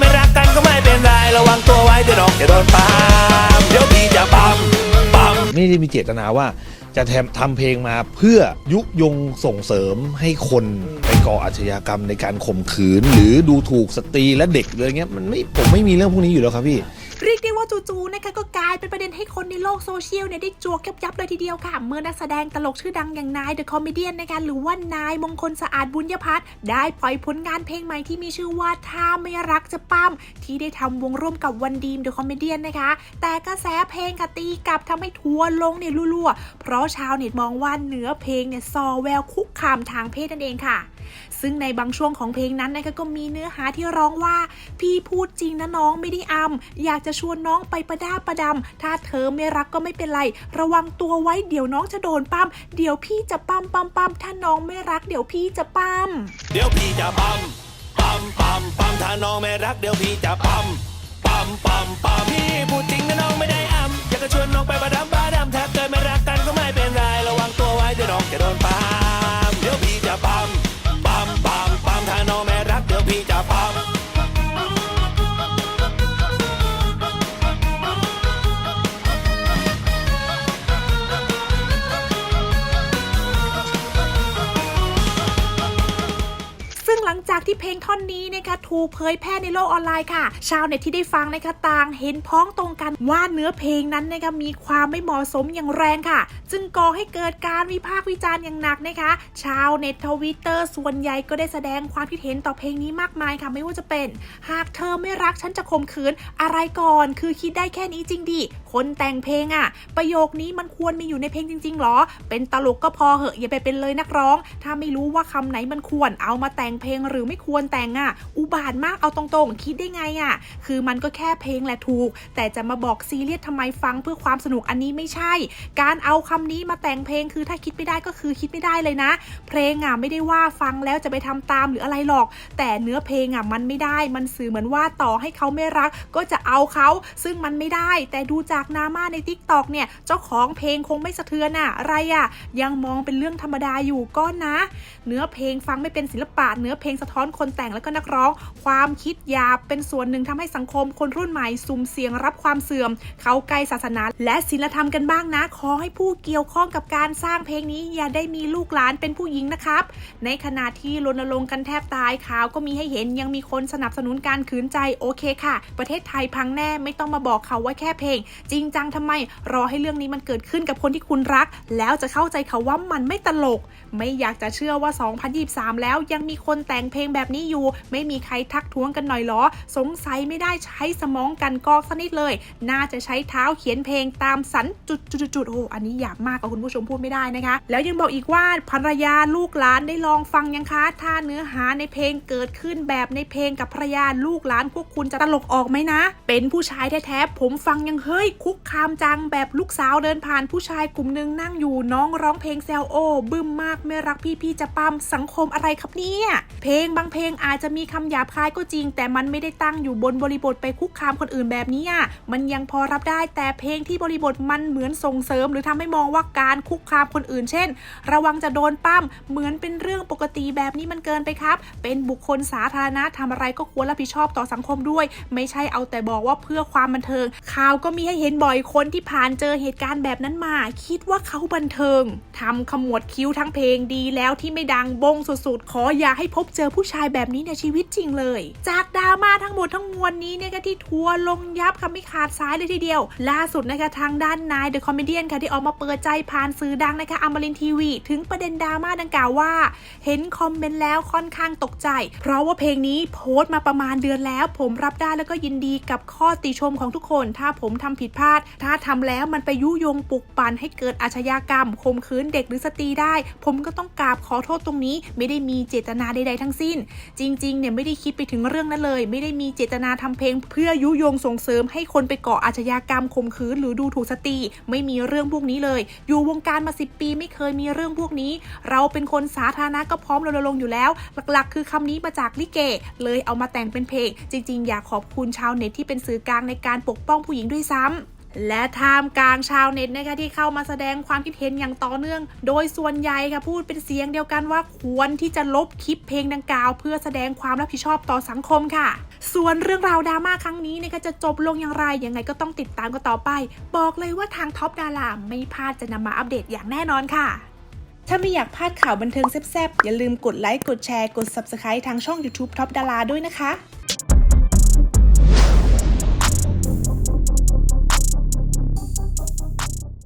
ไม่รักกันก็ไม่เป็นไร ระวังตัวไว้เดี๋ยวน้องจะโดนปั๊มเดี๋ยวพี่จะปั๊มปั๊มไม่ได้มีเจตนาว่าจะทำทำเพลงมาเพื่อยุยงส่งเสริมให้คนไปก่ออาชญากรรมในการข่มขืน หรือดูถูกสตรีและเด็กเลยเงี้ยมันไม่ผมไม่มีเรื่องพวกนี้อยู่แล้วครับพี่ ยกว่าจู่ๆนะคะก็กลายเป็นประเด็นให้คนในโลกโซเชียลเนี่ยได้จวกยับยับๆเลยทีเดียวค่ะ เมื่อนักแสดงตลกชื่อดังอย่างนายเดอะคอมเมดี้นะคะหรือว่านายมงคลสะอาดบุญยพัฒน์ได้ปล่อยผลงานเพลงใหม่ที่มีชื่อว่าถ้าไม่รักจะปั้มที่ได้ทำวงร่วมกับวันดีมเดอะคอมเมดี้นะคะ แต่กระแสเพลงค่ะตีกลับทำให้ทัวร์ลงเนี่ยรั่วๆเพราะชาวเน็ตมองว่าเนื้อเพลงเนี่ยซอแววคุกคามทางเพศนั่นเองค่ะซึ่งในบางช่วงของเพลงนั้นนะคะก็มีเนื้อหาที่ร้องว่า พี่พูดจริงนะน้องไม่ได้อำอยากจะชวนน้องไปประด้าประดำถ้าเธอไม่รักก็ไม่เป็นไร ระวังตัวไว้เดี๋ยวน้องจะโดนปั้มเดี๋ยวพี่จะปั้มปั้มปั้มถ้าน้องไม่รักเดี๋ยวพี่จะปั้มเดี๋ยวพี่จะปั๊มปั๊มปั๊มปั๊มถ้าน้องไม่รักเดี๋ยวพี่จะปั๊มปั๊มปั๊มปั๊มพี่พูดจริงนะน้องไม่ได้อำอยากจะชวนน้องไปประดำประดำถ้าเกิดไม่รักกันก็ไม่เป็นไรระวังตัวไว้เดี๋ยวน้องจะโดนปั๊ม ที่เพลงท่อนนี้นะคะถูกเผยแพร่ในโลกออนไลน์ค่ะ ชาวเน็ตที่ได้ฟังนะคะต่างเห็นพ้องตรงกันว่าเนื้อเพลงนั้นนะคะมีความไม่เหมาะสมอย่างแรงค่ะ จึงก่อให้เกิดการวิพากษ์วิจารณ์อย่างหนักนะคะ ชาวเน็ตทวิตเตอร์ส่วนใหญ่ก็ได้แสดงความคิดเห็นต่อเพลงนี้มากมายค่ะไม่ว่าจะเป็น หากเธอไม่รักฉันจะข่มขืนอะไรก่อน คือคิดได้แค่นี้จริงดิ คนแต่งเพลงอะประโยคนี้มันควรมีอยู่ในเพลงจริงๆหรอ เป็นตลกก็พอเหอะอย่าไปเป็นเลยนักร้อง ถ้าไม่รู้ว่าคำไหนมันควรเอามาแต่งเพลงหรือไม่ควรแต่งอะอุบาทมากเอาตรงๆ คิดได้ไงอะคือมันก็แค่เพลงแหละถูก แต่จะมาบอกซีเรียสทำไมฟังเพื่อความสนุกอันนี้ไม่ใช่ การเอาคำนี้มาแต่งเพลงคือถ้าคิดไม่ได้ก็คือคิดไม่ได้เลยนะ เพลงอะไม่ได้ว่าฟังแล้วจะไปทำตามหรืออะไรหรอก แต่เนื้อเพลงอะมันไม่ได้ มันสื่อเหมือนว่าต่อให้เขาไม่รัก ก็จะเอาเขา ซึ่งมันไม่ได้ แต่ดูจากนามาในทิกตอกเนี่ย เจ้าของเพลงคงไม่สะเทือนอะอะไรอะยังมองเป็นเรื่องธรรมดาอยู่ก็นะ เนื้อเพลงฟังไม่เป็นศิลปะ เนื้อเพลงสะท้อนคนแต่งแล้วก็นักร้อง ความคิดหยาบเป็นส่วนหนึ่งทำให้สังคมคนรุ่นใหม่สุ่มเสี่ยงรับความเสื่อม เข้าใกล้ศาสนาและศีลธรรมกันบ้างนะ ขอให้ผู้เกี่ยวข้องกับการสร้างเพลงนี้อย่าได้มีลูกหลานเป็นผู้หญิงนะครับ ในขณะที่รณรงค์กันแทบตายข่าวก็มีให้เห็นยังมีคนสนับสนุนการขืนใจโอเคค่ะ ประเทศไทยพังแน่ไม่ต้องมาบอกเขาว่าแค่เพลงจริงจังทำไม รอให้เรื่องนี้มันเกิดขึ้นกับคนที่คุณรัก แล้วจะเข้าใจเขาว่ามันไม่ตลก ไม่อยากจะเชื่อว่า 2023 แล้วยังมีคนแต่งเพลงแบบนี้อยู่ ไม่มีใครทักท้วงกันหน่อยหรอ สงสัยไม่ได้ใช้สมองกันกอกสักนิดเลย น่าจะใช้เท้าเขียนเพลงตามสันจุดจุดจุดโอ้อันนี้อยากมากกว่าคุณผู้ชมพูดไม่ได้นะคะ แล้วยังบอกอีกว่าภรรยาลูกหลานได้ลองฟังยังคะ ถ้าเนื้อหาในเพลงเกิดขึ้นแบบในเพลงกับภรรยาลูกหลานพวกคุณจะตลกออกไหมนะ เป็นผู้ชายแท้ๆผมฟังยังเฮ้ยคุกคามจังแบบลูกสาวเดินผ่านผู้ชายกลุ่มหนึ่งนั่งอยู่น้องร้องเพลงแซวโอบึ้มมากไม่รักพี่พี่จะปั๊มสังคมอะไรครับเนี่ยเพลงบางเพลงอาจจะมีคำหยาบคายก็จริง แต่มันไม่ได้ตั้งอยู่บนบริบทไปคุกคามคนอื่นแบบนี้อะมันยังพอรับได้แต่เพลงที่บริบทมันเหมือนส่งเสริม หรือทำให้มองว่าการคุกคามคนอื่น เช่น ระวังจะโดนปั้มเหมือนเป็นเรื่องปกติแบบนี้มันเกินไปครับ เป็นบุคคลสาธารณะทำอะไรก็ควรรับผิดชอบต่อสังคมด้วย ไม่ใช่เอาแต่บอกว่าเพื่อความบันเทิงข่าวก็มีให้เห็นบ่อยคนที่ผ่านเจอเหตุการณ์แบบนั้นมา คิดว่าเขาบันเทิงทำขมวดคิ้วทั้งเพลงดีแล้วที่ไม่ดังบงสุดๆ ขออย่าให้พบเจอผู้ชายแบบนี้ในชีวิตจริงเลย จากดราม่าทั้งหมดทั้งมวลนี้เนี่ยก็ที่ทัวร์ลงยับคำไม่ขาดสายเลยทีเดียว ล่าสุดนะคะทางด้านนายเดอะคอมเมดี้ค่ะที่ออกมาเปิดใจผ่านสื่อดังนะคะอมรินทีวี ถึงประเด็นดราม่าดังกล่าวว่า เห็นคอมเมนต์แล้วค่อนข้างตกใจ เพราะว่าเพลงนี้โพสต์มาประมาณเดือนแล้ว ผมรับได้แล้วก็ยินดีกับข้อติชมของทุกคน ถ้าผมทำผิดพลาดถ้าทำแล้วมันไปยุยงปลุกปั่นให้เกิดอาชญากรรมข่มขืนเด็กหรือสตรีได้ ผมก็ต้องกราบขอโทษตรงนี้ ไม่ได้มีเจตนาใดๆทั้งสิ้น จริงๆเนี่ยไม่ได้คิดไปถึงเรื่องนั้นเลย ไม่ได้มีเจตนาทำเพลง เพื่อยุยงส่งเสริมให้คนไปก่ออาชญากรรมข่มขืนหรือดูถูกสตรีไม่มีเรื่องพวกนี้เลย อยู่วงการมา10ปีไม่เคยมีเรื่องพวกนี้ เราเป็นคนสาธารณะก็พร้อมรณรงค์อยู่แล้ว หลักๆ คือคำนี้มาจากลิเก เลยเอามาแต่งเป็นเพลง จริง ๆ อยากขอบคุณชาวเน็ตที่เป็นสื่อกลางในการปกป้องผู้หญิงด้วยซ้ำ และท่ามกลางชาวเน็ตนะคะที่เข้ามาแสดงความคิดเห็นอย่างต่อเนื่อง โดยส่วนใหญ่ค่ะพูดเป็นเสียงเดียวกันว่าควรที่จะลบคลิปเพลงดังกล่าว เพื่อแสดงความรับผิดชอบต่อสังคมค่ะ ส่วนเรื่องราวดราม่าครั้งนี้นะคะจะจบลงอย่างไรยังไงก็ต้องติดตามกันต่อไป บอกเลยว่าทางท็อปดาราไม่พลาดจะนำมาอัปเดตอย่างแน่นอนค่ะถ้าไม่อยากพลาดข่าวบันเทิงแซ่บๆ อย่าลืมกดไลค์ กดแชร์ กด Subscribe ทางช่อง YouTube ท็อปดาราด้วยนะคะ